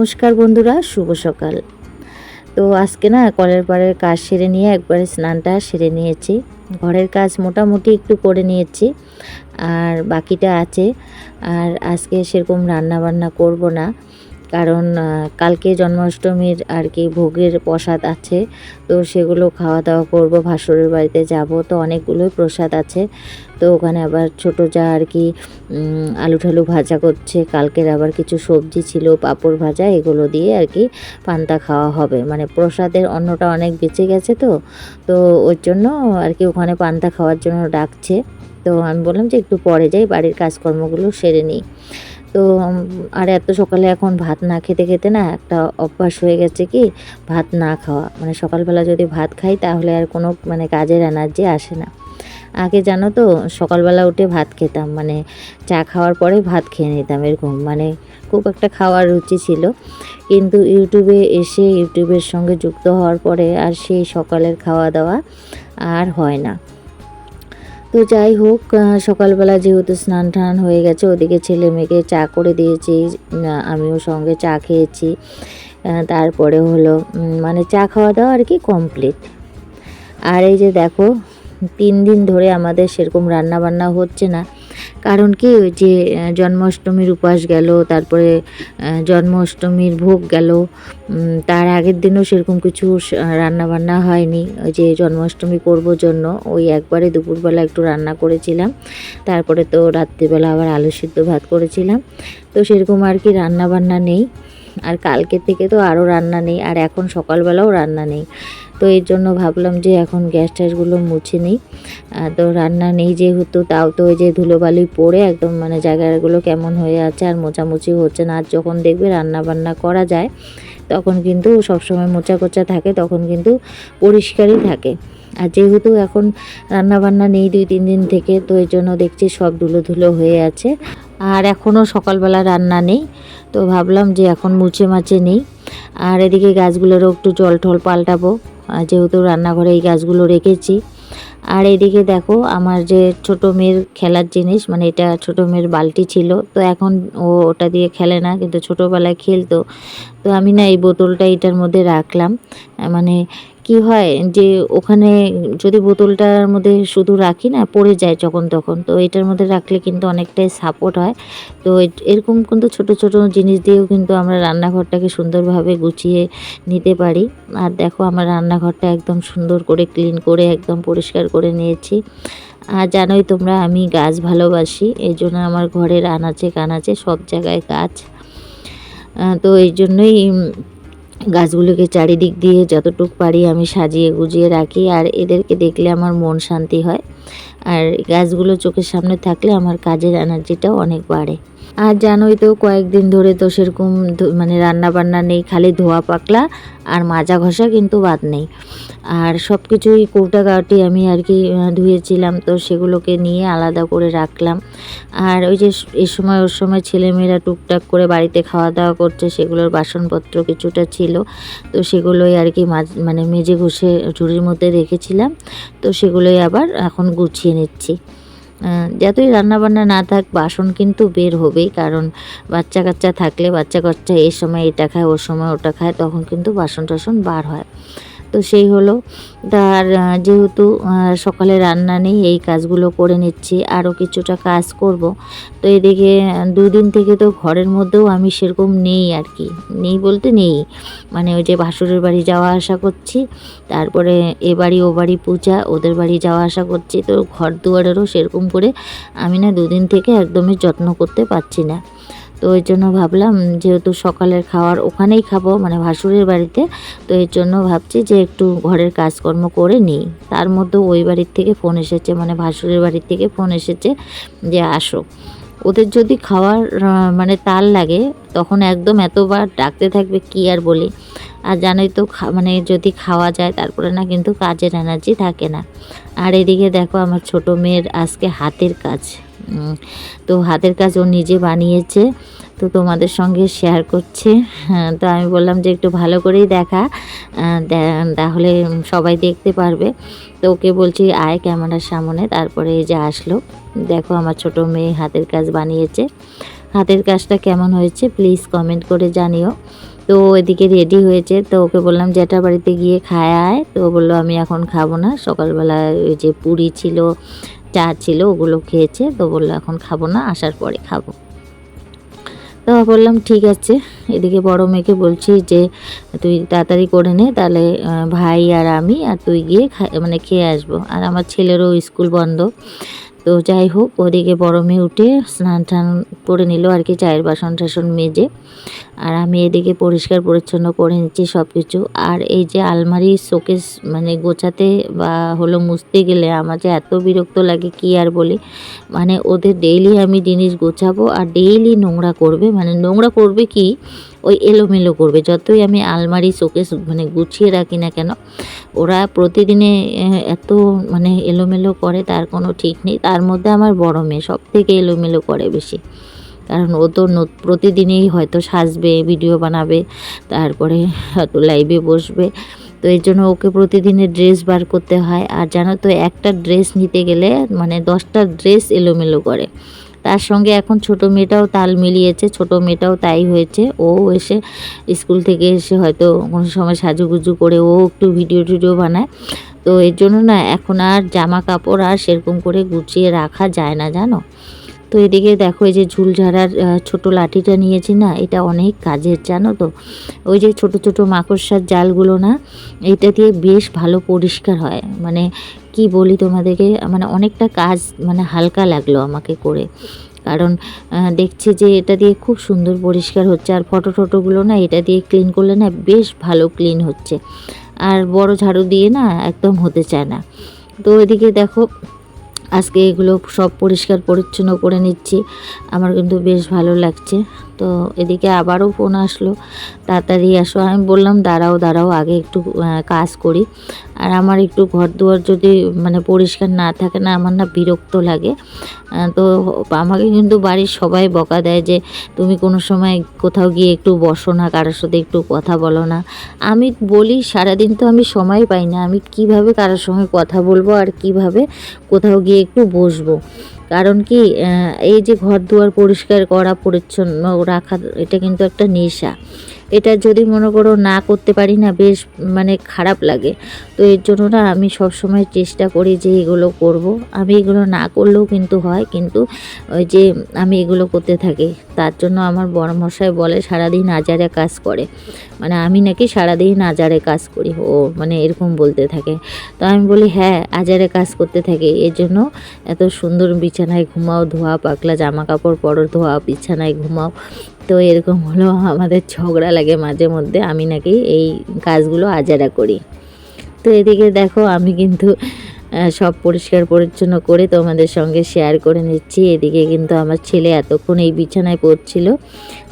নমস্কার বন্ধুরা, শুভ সকাল। তো আজকে না কলের পাড়ের কাজ সেরে নিয়ে একবারে স্নানটা সেরে নিয়েছি। ঘরের কাজ মোটামুটি একটু করে নিয়েছি, আর বাকিটা আছে। আর আজকে সেরকম রান্না বান্না করব না। কারণ কালকে জন্মাষ্টমীর আর কি ভোগের প্রসাদ আছে, তো সেগুলো খাওয়া দাওয়া করব। ভাসুরের বাড়িতে যাব, তো অনেকগুলোই প্রসাদ আছে। তো ওখানে আবার ছোট যা আর কি আলু ঠালু ভাজা করছে। কালকের আবার কিছু সবজি ছিল, পাঁপড় ভাজা, এগুলো দিয়ে আর কি পান্তা খাওয়া হবে। মানে প্রসাদের অন্নটা অনেক বেঁচে গেছে তো তো ওর জন্য আর কি ওখানে পান্তা খাওয়ার জন্য ডাকছে। তো আমি বললাম যে একটু পরে যাই, বাড়ির কাজকর্মগুলো সেরে নিই। তো আর এত সকালে এখন ভাত না খেতে খেতে না একটা অভ্যাস হয়ে গেছে কি, ভাত না খাওয়া। মানে সকালবেলা যদি ভাত খাই তাহলে আর কোনো মানে কাজের এনার্জি আসে না। আগে জানো তো, সকালবেলা উঠে ভাত খেতাম। মানে চা খাওয়ার পরে ভাত খেয়ে নিতাম এরকম। মানে খুব একটা খাওয়ার রুচি ছিল। কিন্তু ইউটিউবে এসে ইউটিউবের সঙ্গে যুক্ত হওয়ার পরে আর সেই সকালের খাওয়া দাওয়া আর হয় না। তো যাই হোক সকালবেলা যেহেতু স্নান টান হয়ে গেছে, ওদিকে ছেলে মেয়েকে চা করে দিয়েছি আমিও সঙ্গে চা খেয়েছি। তারপরে হলো মানে চা খাওয়া দাওয়া আর কি কমপ্লিট আর এই যে দেখো, তিন দিন ধরে আমাদের সেরকম রান্না বান্না হচ্ছে না। কারণ কি, ওই যে জন্মাষ্টমীর উপাস গেল, তারপরে জন্মাষ্টমীর ভোগ গেল তার আগের দিনও সেরকম কিছু রান্নাবান্না হয়নি। ওই যে, জন্মাষ্টমী করব জন্য ওই একবারে দুপুরবেলা একটু রান্না করেছিলাম, তারপরে তো রাত্রিবেলা আবার আলু সিদ্ধ ভাত করেছিলাম। তো সেরকম আর কি রান্নাবান্না নেই। আর কালকে থেকে তো আরও রান্না নেই, আর এখন সকালবেলাও রান্না নেই। তো এর জন্য ভাবলাম যে এখন গ্যাস ট্যাসগুলো মুছে নিই। তো রান্না নেই যেহেতু, তাও তো ওই যে ধুলোবালি পড়ে একদম মানে জায়গাগুলো কেমন হয়ে আছে আর মোছামুছি হচ্ছে না। আর যখন দেখবে রান্না বান্না করা যায়, তখন কিন্তু সবসময় মোচা কোচা থাকে, তখন কিন্তু পরিষ্কারই থাকে। আর যেহেতু এখন রান্না বান্না নেই দুই, তিন দিন থেকে, তো এই জন্য দেখছি সব ধুলো ধুলো হয়ে আছে। আর এখনও সকালবেলা রান্না নেই, তো ভাবলাম যে এখন মুছে মাছে নেই। আর এদিকে গাছগুলোরও একটু জল টল পাল্টাবো যেহেতু রান্নাঘরে এই গাছগুলো রেখেছি। আর এদিকে দেখো, আমার যে ছোট মেয়ের খেলার জিনিস মানে এটা ছোট মেয়ের বালতি ছিল, তো এখন ও ওটা দিয়ে খেলে না, কিন্তু ছোটোবেলায় খেলতো। তো আমি না এই বোতলটা এটার মধ্যে রাখলাম মানে কি হয় যে ওখানে যদি বোতলটার মধ্যে শুধু রাখি না, পড়ে যায় যখন তখন, তো এটার মধ্যে রাখলে কিন্তু অনেকটাই সাপোর্ট হয়। তো এরকম কিন্তু ছোট ছোট জিনিস দিয়েও কিন্তু আমরা রান্নাঘরটাকে সুন্দরভাবে গুছিয়ে নিতে পারি। আর দেখো আমার রান্নাঘরটা একদম সুন্দর করে ক্লিন করে, একদম পরিষ্কার করে নিয়েছি। আর জানোই তোমরা, আমি গাছ ভালোবাসি, এই জন্য আমার ঘরের আনাচে কানাচে সব জায়গায় গাছ। তো এই জন্যই গাছগুলোকে চারিদিক দিয়ে যতটুক পারি আমি সাজিয়ে গুজিয়ে রাখি আর এদেরকে দেখলে আমার মন শান্তি হয়। আর গাছগুলো চোখের সামনে থাকলে আমার কাজের এনার্জিটাও অনেক বাড়ে। আর জানোই তো, কয়েকদিন ধরে তো সেরকম মানে রান্না বান্না নেই, খালি ধোয়া পাকলা আর মাজা ঘষা কিন্তু বাদ নেই। আর সব কিছুই কৌটা কাউটি আমি আর কি ধুয়েছিলাম, তো সেগুলোকে নিয়ে আলাদা করে রাখলাম। আর ওই যে এ সময় ওর সময় ছেলেমেয়েরা টুকটাক করে বাড়িতে খাওয়া দাওয়া করছে, সেগুলোর বাসনপত্র কিছুটা ছিল, তো সেগুলোই আর কি মানে মেজে ঘষে ঝুড়ির মধ্যে রেখেছিলাম, তো সেগুলোই আবার এখন গুছিয়ে নিচ্ছি। যতই রান্নাবান্না না থাক, বাসন কিন্তু বের হবেই। কারণ বাচ্চা কাচ্চা থাকলে বাচ্চা কাচ্চা এই সময় এটা খায়, ওর সময় ওটা খায়, তখন কিন্তু বাসন টাসন বার হয়। তো সেই হলো। তার যেহেতু সকালে রান্না নেই, এই কাজগুলো করে নিচ্ছি আরও কিছুটা কাজ করব। তো এদিকে দুদিন থেকে তো ঘরের মধ্যেও আমি সেরকম নেই আর কি। নেই বলতে নেই। মানে ওই যে ভাসুরের বাড়ি যাওয়া আসা করছি, তারপরে এ বাড়ি, ও বাড়ি পূজা, ওদের বাড়ি যাওয়া আসা করছি। তো ঘর দুয়ারেরও সেরকম করে আমি না দুদিন থেকে একদমই যত্ন করতে পারছি না। তো ওই জন্য ভাবলাম যেহেতু সকালের খাওয়ার ওখানেই খাব মানে ভাসুরের বাড়িতে, তো এর জন্য ভাবছি যে একটু ঘরের কাজকর্ম করে নিই। তার মধ্যে ওই বাড়ির থেকে ফোন এসেছে মানে ভাসুরের বাড়ির থেকে ফোন এসেছে যে আসো। ওদের যদি খাওয়ার মানে তাল লাগে, তখন একদম এতবার ডাকতে থাকবে, কি আর বলি? আর জানোই তো মানে যদি খাওয়া যায়, তারপরে না কিন্তু কাজের এনার্জি থাকে না। আর এদিকে দেখো আমার ছোট মেয়ের আজকে হাতের কাজ। তো হাতের কাজ ও নিজে বানিয়েছে তো তোমাদের সঙ্গে শেয়ার করছে। হ্যাঁ, তো আমি বললাম যে একটু ভালো করেই দেখা তাহলে সবাই দেখতে পারবে। তো ওকে বলছি আয় ক্যামেরার সামনে। তারপরে এই যে আসলো। দেখো আমার ছোট মেয়ে হাতের কাজ বানিয়েছে। হাতের কাজটা কেমন হয়েছে প্লিজ কমেন্ট করে জানিও। তো এদিকে রেডি হয়েছে তো ওকে বললাম জ্যাঠার বাড়িতে গিয়ে খায় আয়। তো বলল আমি এখন খাব না। সকালবেলা ওই যে পুরি ছিল চা ছিল ওগুলো খেয়েছে, তো বলল এখন খাব না, আসার পরে খাব। তো বললাম, ঠিক আছে। এদিকে বড় মেয়েকে বলছি যে, তুই তাড়াতাড়ি করে নে, তাহলে ভাই আর আমি আর তুই গিয়ে মানে খেয়ে আসব। আর আমার ছেলেরও স্কুল বন্ধ। তো যাই হোক, ওদিকে বড় মেয়ে উঠে স্নান টান করে নিল আর কি, চায়ের বাসন টাসন মেজে। আর আমি এদিকে পরিষ্কার পরিচ্ছন্ন করে নিচ্ছি সব কিছু আর এই যে আলমারি শোকেস মানে গোছাতে বা হলো মুছতে গেলে আমার যে এত বিরক্ত লাগে কি আর বলি? মানে ওদের ডেইলি আমি জিনিস গোছাবো আর ডেইলি নোংরা করবে। মানে নোংরা করবে কি? ওই এলোমেলো করবে। যতই আমি আলমারি, শোকেস মানে গুছিয়ে রাখি না কেন, ওরা প্রতিদিনে এত মানে এলোমেলো করে, তার কোনো ঠিক নেই। তার মধ্যে আমার বড় মেয়ে সব থেকে এলোমেলো করে বেশি। কারণ ও তো প্রতিদিনই হয়তো সাজবে, ভিডিও বানাবে, তারপরে হয়তো লাইভে বসবে। তো এর জন্য ওকে প্রতিদিনের ড্রেস বার করতে হয়। আর জানো তো, একটা ড্রেস নিতে গেলে মানে দশটা ড্রেস এলোমেলো করে। তার সঙ্গে এখন ছোট মেয়েটাও তাল মিলিয়েছে ছোট মেয়েটাও তাই হয়েছে। ও এসে স্কুল থেকে এসে হয়তো কোনো সময় সাজুগুজু করে ও একটু ভিডিও টিডিও বানায়। তো এর জন্য না এখন আর জামা কাপড় আর সেরকম করে গুছিয়ে রাখা যায় না জানো? তো এদিকে দেখো এই যে ঝুল ঝাড়ার আহ, ছোট লাঠিটা নিয়েছি না এটা অনেক কাজের জানো তো? ওই যে ছোট ছোট মাকড়সার জালগুলো না এটা দিয়ে বেশ ভালো পরিষ্কার হয়। মানে কি বলি তোমাদেরকে? মানে অনেকটা কাজ মানে হালকা লাগল আমাকে করে। কারণ দেখছি যে এটা দিয়ে খুব সুন্দর পরিষ্কার হচ্ছে। আর ফটো টটোগুলো না, এটা দিয়ে ক্লিন করলে না বেশ ভালো ক্লিন হচ্ছে। আর বড় ঝাড়ু দিয়ে না একদম হতে চায় না। তো এদিকে দেখো, আজকে এগুলো সব পরিষ্কার পরিচ্ছন্ন করে নিচ্ছি। আমার কিন্তু বেশ ভালো লাগছে। তো এদিকে আবারও ফোন আসলো। তাড়াতাড়ি আসো। আমি বললাম, দাঁড়াও দাঁড়াও, আগে একটু কাজ করি। আর আমার একটু ঘর দুয়ার যদি মানে পরিষ্কার না থাকে না, আমার না বিরক্ত লাগে। তো আমাকে কিন্তু বাড়ির সবাই বকা দেয় যে, তুমি কোনো সময় কোথাও গিয়ে একটু বসো না, কারোর সাথে একটু কথা বলো না। আমি বলি, সারাদিন তো আমি সময় পাই না, আমি কীভাবে কারোর সঙ্গে কথা বলব আর কীভাবে কোথাও গিয়ে একটু বসবো? কারণ কি এই যে ঘর দুয়ার পরিষ্কার করা, পরিচ্ছন্ন রাখা এটা কিন্তু একটা নেশা। এটা যদি মনে করো না করতে পারি না, বেশ মানে খারাপ লাগে। তো এর জন্য না আমি সব সময় চেষ্টা করি যে এগুলো করব। আমি এগুলো না করলেও কিন্তু হয়, কিন্তু ওই যে আমি এগুলো করতে থাকি। তার জন্য আমার বড় মশাই বলে, সারাদিন আজারে কাজ করে। মানে আমি নাকি সারাদিন আজারে কাজ করি, ও মানে এরকম বলতে থাকে। তো আমি বলি হ্যাঁ আজারে কাজ করতে থাকি। এর জন্য এত সুন্দর বিছানায় ঘুমাও, ধোয়া পাকলা জামা কাপড় পরো, ধোয়া, বিছানায় ঘুমাও। তো এরকম হলো, আমাদের ঝগড়া লাগে মাঝে মধ্যে। আমি নাকি এই কাজগুলো আজারা করি। তো এদিকে দেখো, আমি কিন্তু সব পরিষ্কার পরিচ্ছন্ন করে তোমাদের সঙ্গে শেয়ার করে নিচ্ছি। এদিকে কিন্তু আমার ছেলে এতক্ষণ এই বিছানায় পড়ছিল,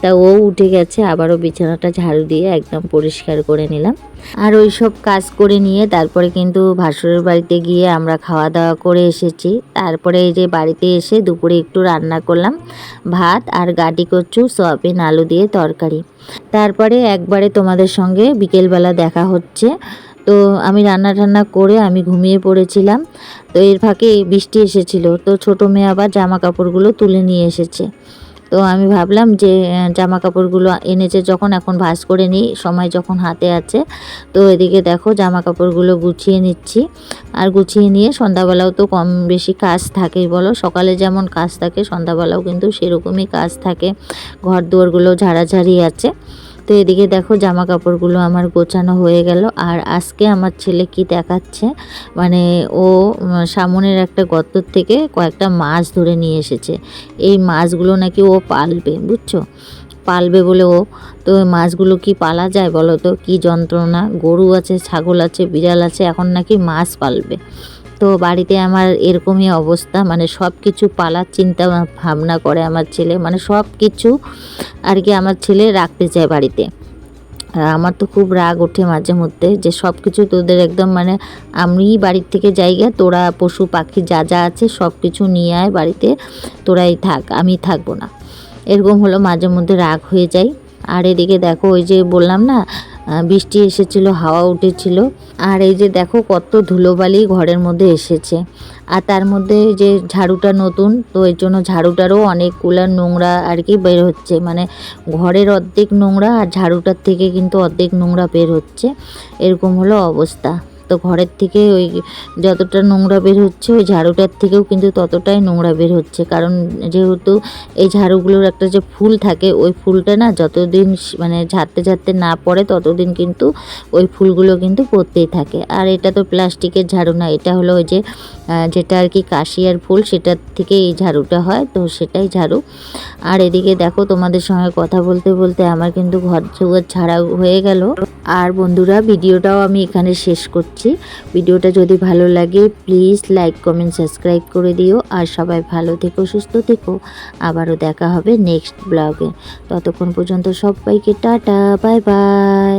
তা ও উঠে গেছে, আবারও বিছানাটা ঝাড়ু দিয়ে একদম পরিষ্কার করে নিলাম। আর ওই সব কাজ করে নিয়ে তারপরে কিন্তু ভাসুরের বাড়িতে গিয়ে আমরা খাওয়া দাওয়া করে এসেছি। তারপরে এই যে বাড়িতে এসে দুপুরে একটু রান্না করলাম, ভাত আর গাটি কচু, সয়াবিন, আলু দিয়ে তরকারি। তারপরে একবারে তোমাদের সঙ্গে বিকেলবেলা দেখা হচ্ছে। তো আমি রান্না টান্না করে আমি ঘুমিয়ে পড়েছিলাম। তো এর ফাঁকে বৃষ্টি এসেছিল। তো ছোটো মেয়ে আবার জামা কাপড়গুলো তুলে নিয়ে এসেছে। তো আমি ভাবলাম যে জামা কাপড়গুলো এনেছে যখন, এখন ভাঁজ করে নিই, সময় যখন হাতে আছে। তো এদিকে দেখো, জামা কাপড়গুলো গুছিয়ে নিচ্ছি। আর গুছিয়ে নিয়ে সন্ধ্যাবেলাও তো কম বেশি কাজ থাকেই বলো। সকালে যেমন কাজ থাকে, সন্ধ্যাবেলাও কিন্তু সেরকমই কাজ থাকে। ঘর দুয়ারগুলো ঝাড়াঝাড়ি আছে। তো এদিকে দেখো জামা কাপড়গুলো আমার গোছানো হয়ে গেল। আর আজকে আমার ছেলে কি দেখাচ্ছে? মানে ও সামনের একটা গর্ত থেকে কয়েকটা মাছ ধরে নিয়ে এসেছে। এই মাছগুলো নাকি ও পালবে, বুঝছ? পালবে বলে ও। তো মাছগুলো কি পালা যায় বলো তো? কী যন্ত্রণা? গরু আছে, ছাগল আছে, বিড়াল আছে, এখন নাকি মাছ পালবে। তো বাড়িতে আমার এরকমই অবস্থা মানে সব কিছু পালার চিন্তা ভাবনা করে আমার ছেলে মানে সব কিছু আর কি আমার ছেলে রাখতে চায় বাড়িতে। আমার তো খুব রাগ ওঠে মাঝে মধ্যে যে সব কিছু তোদের একদম মানে আমি বাড়ির থেকে জায়গা তোরা পশু পাখি যা যা আছে সব কিছু নিয়ে আয় বাড়িতে, তোরাই থাক, আমি থাকব না। এরকম হলো মাঝে মধ্যে রাগ হয়ে যায়। আর এদিকে দেখো ওই যে বললাম না বৃষ্টি এসেছিল, হাওয়া উঠেছিল। আর এই যে দেখো কত ধুলোবালি ঘরের মধ্যে এসেছে। আর তার মধ্যে যে ঝাড়ুটা নতুন, তো এর জন্য ঝাড়ুটারও অনেকগুলো নোংরা আর কি বের হচ্ছে। মানে ঘরের অর্ধেক নোংরা আর ঝাড়ুটার থেকে কিন্তু অর্ধেক নোংরা বের হচ্ছে। এরকম হলো অবস্থা। তো ঘরের থেকে ওই যতটা নোংরা বের হচ্ছে, ওই ঝাড়ুটার থেকেও কিন্তু ততটাই নোংরা বের হচ্ছে। কারণ যেহেতু এই ঝাড়ুগুলোর একটা যে ফুল থাকে, ওই ফুলটা না যতদিন মানে ঝাড়তে ঝাড়তে না পড়ে, ততদিন কিন্তু ওই ফুলগুলো কিন্তু পড়তেই থাকে। আর এটা তো প্লাস্টিকের ঝাড়ু না, এটা হলো ওই যে যেটা আর কি কাশিয়ার ফুল, সেটার থেকে এই ঝাড়ুটা হয়, তো সেটাই ঝাড়ু। আর এদিকে দেখো তোমাদের সঙ্গে কথা বলতে বলতে আমার কিন্তু ঘর জোগাড় ছাড়া হয়ে গেল। আর বন্ধুরা, ভিডিওটাও আমি এখানে শেষ করছি। ভিডিওটা যদি ভালো লাগে প্লিজ লাইক কমেন্ট সাবস্ক্রাইব করে দিও। আর সবাই ভালো থেকো, সুস্থ থেকো। আবারও দেখা হবে নেক্সট ব্লগে ততক্ষণ পর্যন্ত সবাইকে টাটা বাই বাই